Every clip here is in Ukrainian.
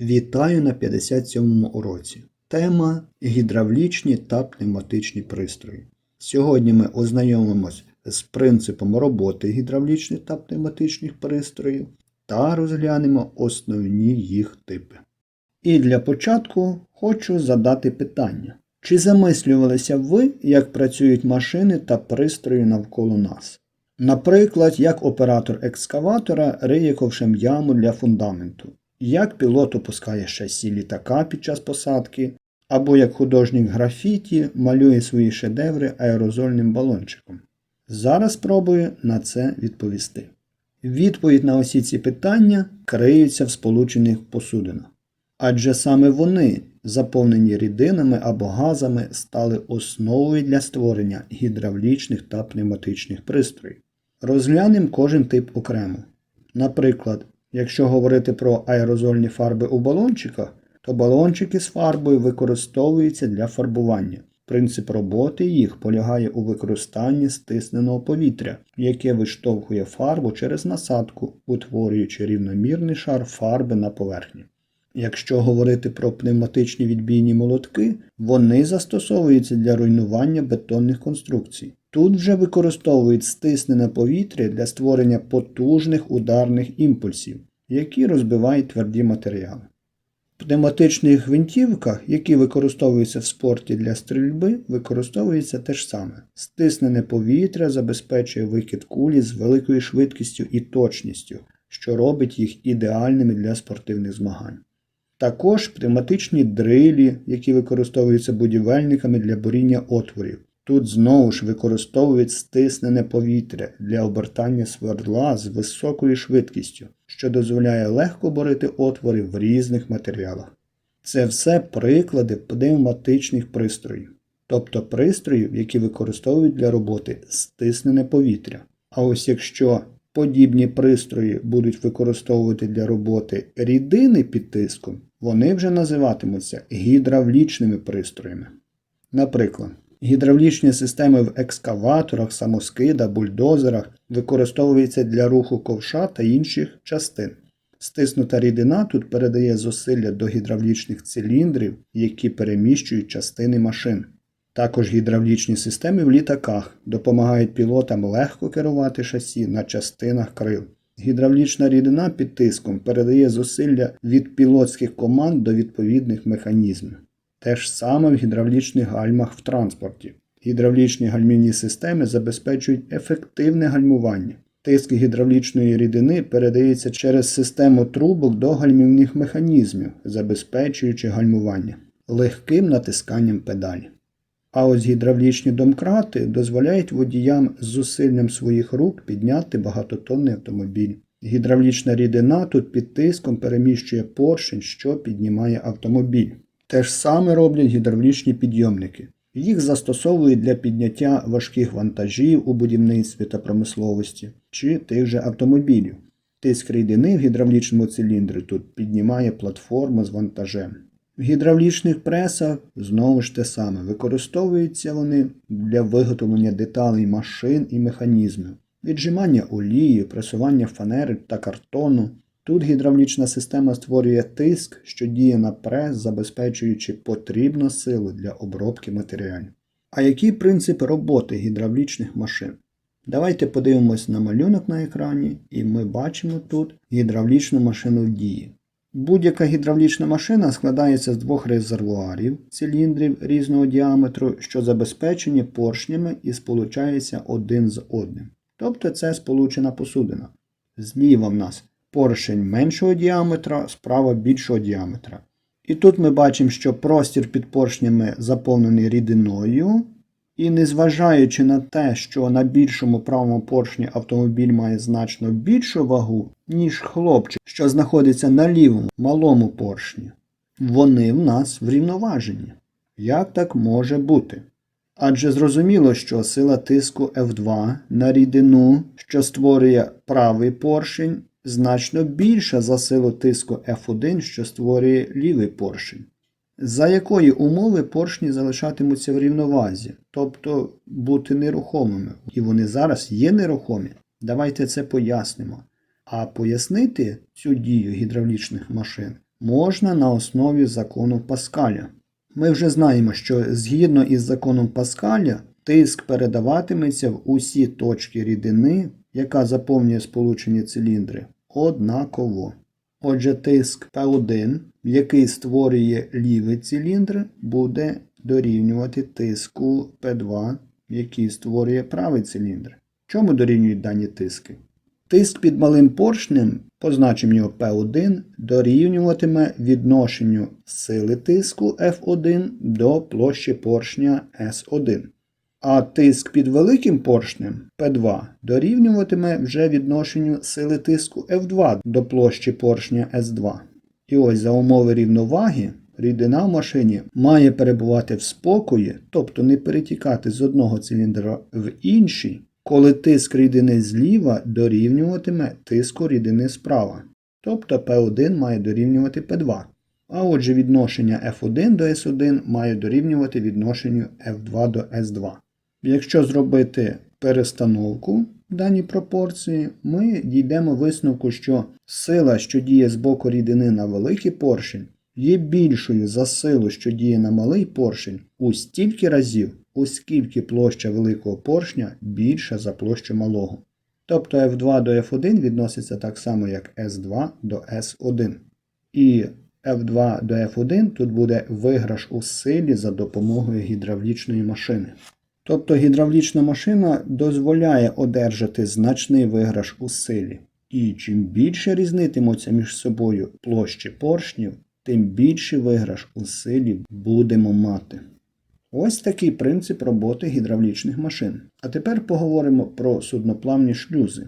Вітаю на 57-му уроці. Тема гідравлічні та пневматичні пристрої. Сьогодні ми ознайомимось з принципом роботи гідравлічних та пневматичних пристроїв та розглянемо основні їх типи. І для початку хочу задати питання. Чи замислювалися ви, як працюють машини та пристрої навколо нас? Наприклад, як оператор екскаватора риє ковшем яму для фундаменту, як пілот опускає шасі літака під час посадки, або як художник графіті малює свої шедеври аерозольним балончиком. Зараз спробую на це відповісти. Відповідь на усі ці питання криються в сполучених посудинах. Адже саме вони, заповнені рідинами або газами, стали основою для створення гідравлічних та пневматичних пристроїв. Розглянемо кожен тип окремо. Наприклад, якщо говорити про аерозольні фарби у балончиках, то балончики з фарбою використовуються для фарбування. Принцип роботи їх полягає у використанні стисненого повітря, яке виштовхує фарбу через насадку, утворюючи рівномірний шар фарби на поверхні. Якщо говорити про пневматичні відбійні молотки, вони застосовуються для руйнування бетонних конструкцій. Тут вже використовують стиснене повітря для створення потужних ударних імпульсів, які розбивають тверді матеріали. В пневматичних гвинтівках, які використовуються в спорті для стрільби, використовується те ж саме. Стиснене повітря забезпечує викид кулі з великою швидкістю і точністю, що робить їх ідеальними для спортивних змагань. Також пневматичні дрилі, які використовуються будівельниками для боріння отворів. Тут знову ж використовують стиснене повітря для обертання свердла з високою швидкістю, що дозволяє легко борити отвори в різних матеріалах. Це все приклади пневматичних пристроїв, тобто пристроїв, які використовують для роботи стиснене повітря. А ось якщо подібні пристрої будуть використовувати для роботи рідини під тиском, вони вже називатимуться гідравлічними пристроями. Наприклад, Гідравлічні системи в екскаваторах, самоскидах, бульдозерах використовуються для руху ковша та інших частин. Стиснута рідина тут передає зусилля до гідравлічних циліндрів, які переміщують частини машин. Також гідравлічні системи в літаках допомагають пілотам легко керувати шасі на частинах крил. Гідравлічна рідина під тиском передає зусилля від пілотських команд до відповідних механізмів. Те ж саме в гідравлічних гальмах в транспорті. Гідравлічні гальмівні системи забезпечують ефективне гальмування. Тиск гідравлічної рідини передається через систему трубок до гальмівних механізмів, забезпечуючи гальмування легким натисканням педалі. А ось гідравлічні домкрати дозволяють водіям з зусиллям своїх рук підняти багатотонний автомобіль. Гідравлічна рідина тут під тиском переміщує поршень, що піднімає автомобіль. Те ж саме роблять гідравлічні підйомники. Їх застосовують для підняття важких вантажів у будівництві та промисловості чи тих же автомобілів. Тиск рідини в гідравлічному циліндрі тут піднімає платформу з вантажем. В гідравлічних пресах знову ж те саме використовуються вони для виготовлення деталей машин і механізмів, віджимання олії, пресування фанери та картону. Тут гідравлічна система створює тиск, що діє на прес, забезпечуючи потрібну силу для обробки матеріалів. А який принцип роботи гідравлічних машин? Давайте подивимось на малюнок на екрані, і ми бачимо тут гідравлічну машину в дії. Будь-яка гідравлічна машина складається з двох резервуарів, циліндрів різного діаметру, що забезпечені поршнями і сполучаються один з одним. Тобто це сполучена посудина. Зліва в нас поршень меншого діаметра, справа більшого діаметра. І тут ми бачимо, що простір під поршнями заповнений рідиною. І незважаючи на те, що на більшому правому поршні автомобіль має значно більшу вагу, ніж хлопчик, що знаходиться на лівому малому поршні, вони в нас врівноважені. Як так може бути? Адже зрозуміло, що сила тиску F2 на рідину, що створює правий поршень, значно більша за силу тиску F1, що створює лівий поршень. За якої умови поршні залишатимуться в рівновазі, тобто бути нерухомими. І вони зараз є нерухомі. Давайте це пояснимо. А пояснити цю дію гідравлічних машин можна на основі закону Паскаля. Ми вже знаємо, що згідно із законом Паскаля тиск передаватиметься в усі точки рідини, яка заповнює сполучені циліндри, однаково. Отже, тиск P1, який створює лівий циліндр, буде дорівнювати тиску P2, який створює правий циліндр. Чому дорівнюють дані тиски? Тиск під малим поршнем, позначимо його P1, дорівнюватиме відношенню сили тиску F1 до площі поршня S1. А тиск під великим поршнем P2 дорівнюватиме вже відношенню сили тиску F2 до площі поршня S2. І ось за умови рівноваги рідина в машині має перебувати в спокої, тобто не перетікати з одного циліндра в інший, коли тиск рідини зліва дорівнюватиме тиску рідини справа. Тобто P1 має дорівнювати P2. А отже, відношення F1 до S1 має дорівнювати відношенню F2 до S2. Якщо зробити перестановку в даній пропорції, ми дійдемо висновку, що сила, що діє з боку рідини на великий поршень, є більшою за силу, що діє на малий поршень, у стільки разів, оскільки площа великого поршня більша за площу малого. Тобто F2 до F1 відноситься так само, як S2 до S1. І F2 до F1 тут буде виграш у силі за допомогою гідравлічної машини. Тобто гідравлічна машина дозволяє одержати значний виграш у силі. І чим більше різнитимуться між собою площі поршнів, тим більший виграш у силі будемо мати. Ось такий принцип роботи гідравлічних машин. А тепер поговоримо про судноплавні шлюзи.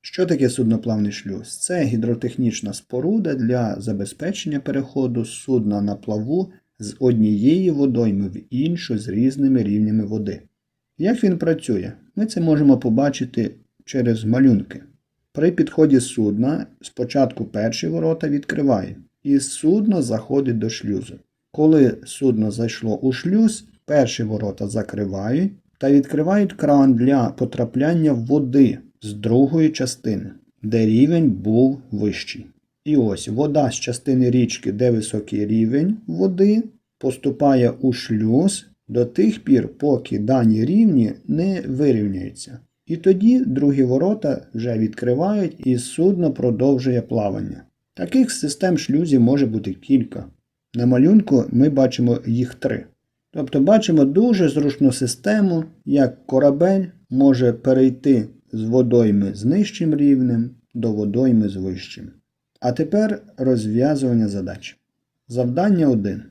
Що таке судноплавний шлюз? Це гідротехнічна споруда для забезпечення переходу судна на плаву з однієї водойми в іншу з різними рівнями води. Як він працює? Ми це можемо побачити через малюнки. При підході судна спочатку перші ворота відкриває, і судно заходить до шлюзу. Коли судно зайшло у шлюз, перші ворота закривають та відкривають кран для потрапляння води з другої частини, де рівень був вищий. І ось вода з частини річки, де високий рівень води, поступає у шлюз до тих пір, поки дані рівні не вирівняються. І тоді другі ворота вже відкривають і судно продовжує плавання. Таких систем шлюзів може бути кілька. На малюнку ми бачимо їх три. Тобто бачимо дуже зручну систему, як корабель може перейти з водойми з нижчим рівнем до водойми з вищим. А тепер розв'язування задач. Завдання 1.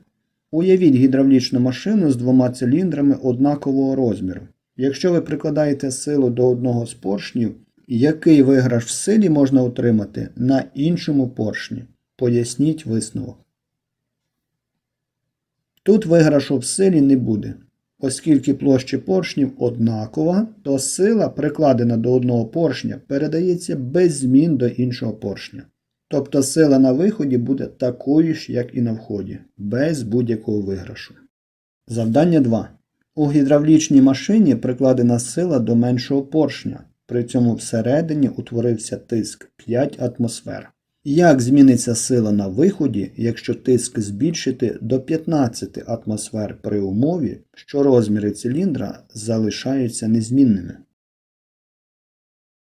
Уявіть гідравлічну машину з двома циліндрами однакового розміру. Якщо ви прикладаєте силу до одного з поршнів, який виграш в силі можна отримати на іншому поршні? Поясніть висновок. Тут виграшу в силі не буде. Оскільки площа поршнів однакова, то сила, прикладена до одного поршня, передається без змін до іншого поршня. Тобто сила на виході буде такою ж, як і на вході, без будь-якого виграшу. Завдання 2. У гідравлічній машині прикладена сила до меншого поршня. При цьому всередині утворився тиск 5 атмосфер. Як зміниться сила на виході, якщо тиск збільшити до 15 атмосфер при умові, що розміри циліндра залишаються незмінними?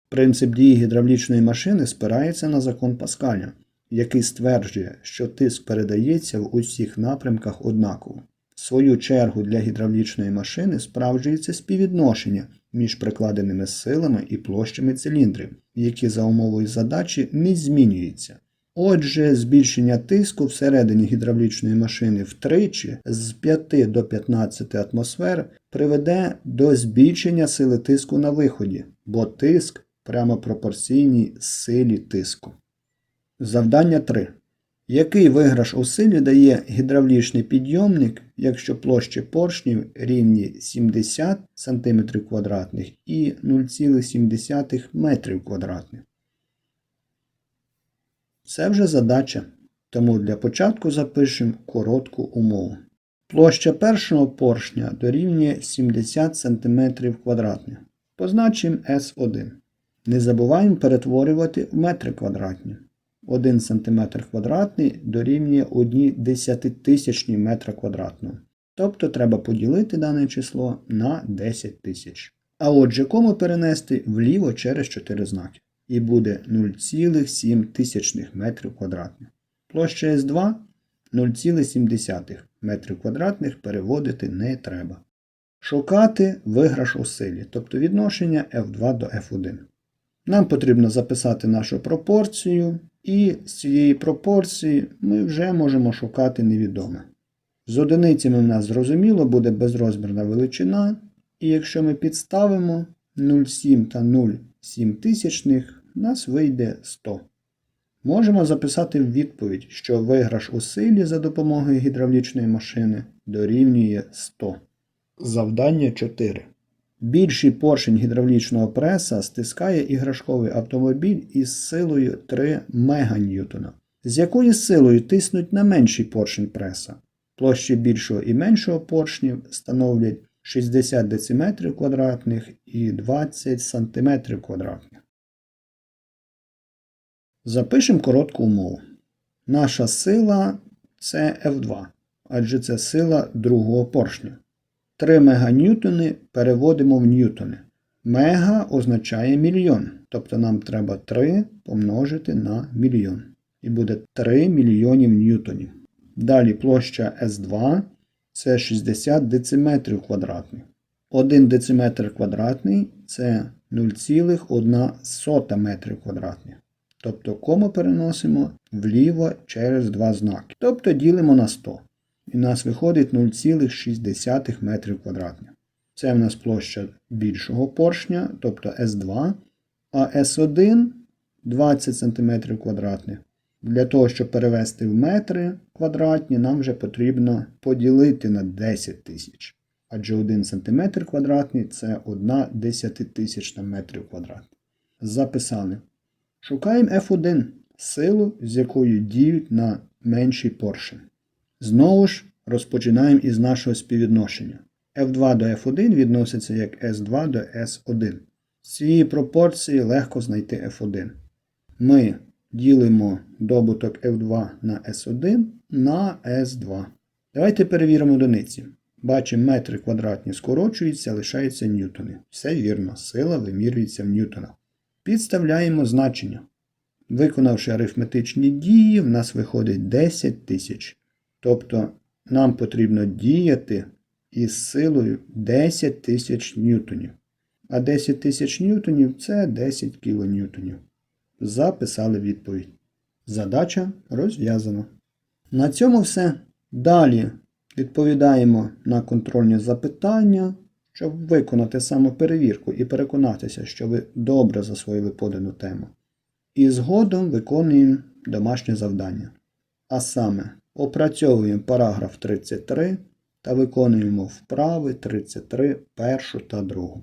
Принцип дії гідравлічної машини спирається на закон Паскаля, який стверджує, що тиск передається в усіх напрямках однаково. В свою чергу для гідравлічної машини справджується співвідношення між прикладеними силами і площами циліндрів, які за умовою задачі не змінюються. Отже, збільшення тиску всередині гідравлічної машини втричі з 5 до 15 атмосфер приведе до збільшення сили тиску на виході, бо тиск прямо пропорційній силі тиску. Завдання 3. Який виграш у силі дає гідравлічний підйомник, якщо площі поршнів рівні 70 см квадратних і 0,7 метрів квадратних? Це вже задача, тому для початку запишемо коротку умову. Площа першого поршня дорівнює 70 см квадратних. Позначимо S1. Не забуваємо перетворювати в метри квадратні. 1 см квадратний дорівнює 1 десятитисячній метра квадратного. Тобто треба поділити дане число на 10 тисяч. А отже, кому перенести вліво через 4 знаки. І буде 0,7 тисячних метрів квадратних. Площа С2 0,7 метрів квадратних переводити не треба. Шукати виграш у силі, тобто відношення F2 до F1. Нам потрібно записати нашу пропорцію, і з цієї пропорції ми вже можемо шукати невідоме. З одиницями в нас зрозуміло буде безрозмірна величина, і якщо ми підставимо 0,7 та 0,7 тисячних, у нас вийде 100. Можемо записати в відповідь, що виграш у силі за допомогою гідравлічної машини дорівнює 100. Завдання 4. Більший поршень гідравлічного преса стискає іграшковий автомобіль із силою 3 меганьютона. З якою силою тиснуть на менший поршень преса? Площі більшого і меншого поршнів становлять 60 дециметрів квадратних і 20 сантиметрів квадратних. Запишемо коротку умову. Наша сила це F2, адже це сила другого поршня. 3 меганьютони переводимо в ньютони. Мега означає мільйон, тобто нам треба 3 помножити на мільйон. І буде 3 мільйонів ньютонів. Далі площа S2 це 60 дециметрів квадратних. 1 дециметр квадратний це 0,1 метрів квадратних. Тобто кому переносимо вліво через два знаки. Тобто ділимо на 100. І в нас виходить 0,6 метрів квадратних. Це в нас площа більшого поршня, тобто S2, а S1 20 см квадратних. Для того, щоб перевести в метри квадратні, нам вже потрібно поділити на 10 тисяч. Адже 1 см квадратний це 1 десятитисячна метрів квадратних. Записали. Шукаємо F1 силу, з якою діють на менший поршень. Знову ж розпочинаємо із нашого співвідношення. F2 до F1 відноситься як S2 до S1. З цієї пропорції легко знайти F1. Ми ділимо добуток F2 на S1 на S2. Давайте перевіримо одиниці. Бачимо, метри квадратні скорочуються, лишаються ньютони. Все вірно, сила вимірюється в ньютонах. Підставляємо значення. Виконавши арифметичні дії, в нас виходить 10 тисяч. Тобто нам потрібно діяти із силою 10 тисяч ньютонів. А 10 тисяч ньютонів це 10 кілоньютонів. Записали відповідь. Задача розв'язана. На цьому все. Далі відповідаємо на контрольні запитання, щоб виконати самоперевірку і переконатися, що ви добре засвоїли подану тему. І згодом виконуємо домашнє завдання. А саме, опрацьовуємо параграф 33 та виконуємо вправи 33 першу та другу.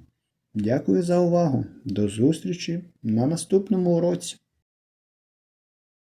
Дякую за увагу. До зустрічі на наступному уроці.